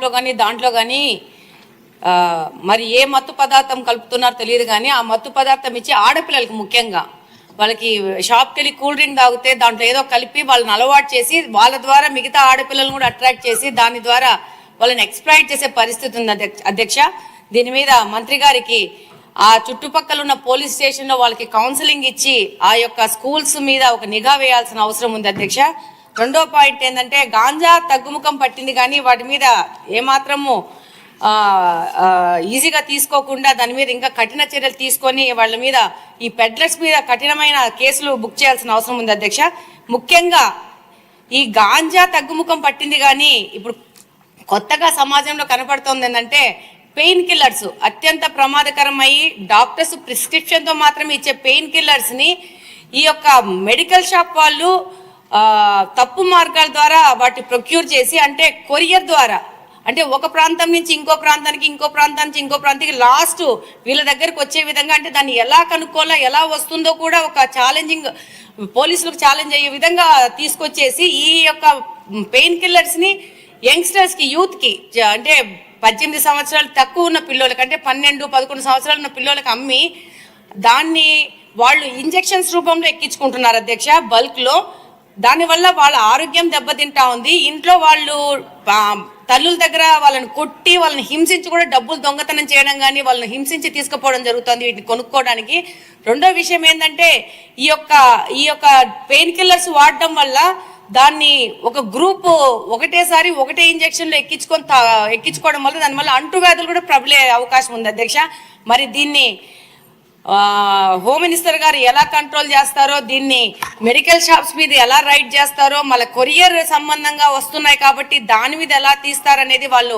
లో కానీ దాంట్లో కానీ మరి ఏ మత్తు పదార్థం కలుపుతున్నారో తెలియదు కానీ ఆ మత్తు పదార్థం ఇచ్చి ఆడపిల్లలకి ముఖ్యంగా. వాళ్ళకి షాప్కి వెళ్ళి కూల్ డ్రింక్ తాగితే దాంట్లో ఏదో కలిపి వాళ్ళని అలవాటు చేసి వాళ్ళ ద్వారా మిగతా ఆడపిల్లలను కూడా అట్రాక్ట్ చేసి దాని ద్వారా వాళ్ళని ఎక్స్ప్లాయిట్ చేసే పరిస్థితి ఉంది అధ్యక్ష- అధ్యక్ష. దీని మీద మంత్రి గారికి ఆ చుట్టుపక్కల ఉన్న పోలీస్ స్టేషన్లో వాళ్ళకి కౌన్సిలింగ్ ఇచ్చి ఆ యొక్క స్కూల్స్ మీద ఒక నిఘా వేయాల్సిన అవసరం ఉంది అధ్యక్ష. రెండో పాయింట్ ఏంటంటే గాంజా తగ్గుముఖం పట్టింది కానీ వాటి మీద ఏమాత్రము ఈజీగా తీసుకోకుండా దాని మీద ఇంకా కఠిన చర్యలు తీసుకొని వాళ్ళ మీద ఈ పెడ్లర్స్ మీద కఠినమైన కేసులు బుక్ చేయాల్సిన అవసరం ఉంది అధ్యక్ష. ముఖ్యంగా ఈ గాంజా తగ్గుముఖం పట్టింది కానీ ఇప్పుడు కొత్తగా సమాజంలో కనపడుతోంది ఏంటంటే పెయిన్ కిల్లర్స్ అత్యంత ప్రమాదకరమయ్యి డాక్టర్స్ ప్రిస్క్రిప్షన్తో మాత్రమే ఇచ్చే పెయిన్ కిల్లర్స్ని ఈ యొక్క మెడికల్ షాప్ వాళ్ళు తప్పు మార్గాల ద్వారా వాటి ప్రొక్యూర్ చేసి అంటే కొరియర్ ద్వారా అంటే ఒక ప్రాంతం నుంచి ఇంకో ప్రాంతానికి ఇంకో ప్రాంతం నుంచి ఇంకో ప్రాంతానికి లాస్ట్ వీళ్ళ దగ్గరకు వచ్చే విధంగా అంటే దాన్ని ఎలా కనుక్కోవాలా ఎలా వస్తుందో కూడా ఒక ఛాలెంజింగ్ పోలీసులకు ఛాలెంజ్ అయ్యే విధంగా తీసుకొచ్చేసి ఈ యొక్క పెయిన్ కిల్లర్స్ని యంగ్స్టర్స్కి యూత్కి అంటే పద్దెనిమిది సంవత్సరాలు తక్కువ ఉన్న పిల్లలకి అంటే పన్నెండు పదకొండు సంవత్సరాలు ఉన్న పిల్లలకి అమ్మి దాన్ని వాళ్ళు ఇంజెక్షన్స్ రూపంలో ఎక్కించుకుంటున్నారు అధ్యక్ష బల్క్లో దానివల్ల వాళ్ళ ఆరోగ్యం దెబ్బతింటా ఉంది. ఇంట్లో వాళ్ళు తల్లుల దగ్గర వాళ్ళని కొట్టి వాళ్ళని హింసించి కూడా డబ్బులు దొంగతనం చేయడం కానీ వాళ్ళని హింసించి తీసుకుపోవడం జరుగుతుంది వీటిని కొనుక్కోవడానికి. రెండో విషయం ఏంటంటే ఈ యొక్క ఈ యొక్క పెయిన్ కిల్లర్స్ వాడడం వల్ల దాన్ని ఒక గ్రూప్ ఒకటేసారి ఒకటే ఇంజెక్షన్లు ఎక్కించుకొని తా- ఎక్కించుకోవడం వల్ల దానివల్ల అంటువ్యాధులు కూడా ప్రబలే అవకాశం ఉంది అధ్యక్ష. మరి దీన్ని హోమ్ మినిస్టర్ గారు ఎలా కంట్రోల్ చేస్తారో దీన్ని మెడికల్ షాప్స్ మీద ఎలా రైడ్ చేస్తారో మళ్ళీ కొరియర్ సంబంధంగా వస్తున్నాయి కాబట్టి దాని మీద ఎలా తీస్తారనేది వాళ్ళు